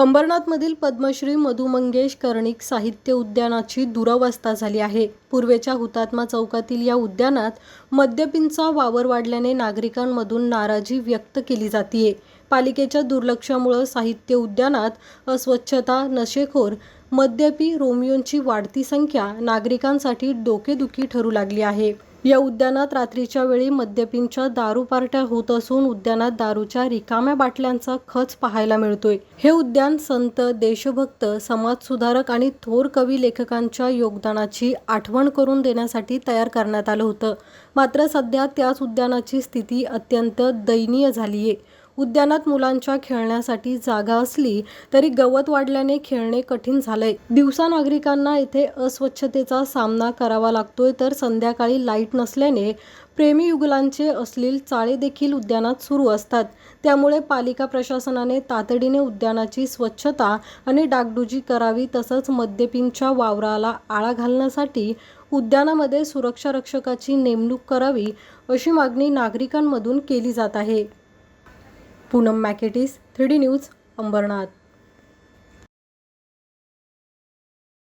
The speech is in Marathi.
अंबरनाथमधील पद्मश्री मधु मंगेश कर्णिक साहित्य उद्यानाची दुरावस्था झाली आहे. पूर्वेच्या हुतात्मा चौकातील या उद्यानात मद्यपींचा वावर वाढल्याने नागरिकांमधून नाराजी व्यक्त केली जातीये. पालिकेच्या दुर्लक्षामुळं साहित्य उद्यानात अस्वच्छता नशेखोर मद्यपी रोमियोंची वाढती संख्या नागरिकांसाठी डोकेदुखी ठरू लागली आहे. या उद्यानात रात्रीच्या वेळी मद्यपींच्या दारू पार्ट्या होत असून उद्यानात दारूच्या रिकाम्या बाटल्यांचा खच पाहायला मिळतोय. हे उद्यान संत देशभक्त समाजसुधारक आणि थोर कवी लेखकांच्या योगदानाची आठवण करून देण्यासाठी तयार करण्यात आलं होतं. मात्र सध्या त्याच उद्यानाची स्थिती अत्यंत दयनीय झालीये. उद्यानात मुलांच्या खेळण्यासाठी जागा असली तरी गवत वाढल्याने खेळणे कठीण झालंय. दिवसा नागरिकांना येथे अस्वच्छतेचा सामना करावा लागतोय तर संध्याकाळी लाइट नसल्याने प्रेमी युगलांचे अश्लील चाळे देखील उद्यानात सुरू असतात. त्यामुळे पालिका प्रशासनाने तातडीने उद्यानाची स्वच्छता आणि डागडुजी करावी तसंच मद्यपींच्या वावराला आळा घालण्यासाठी उद्यानामध्ये सुरक्षा रक्षकाची नेमणूक करावी अशी मागणी नागरिकांमधून केली जात आहे. पूनम मॅकेटिस थ्री डी न्यूज अंबरनाथ.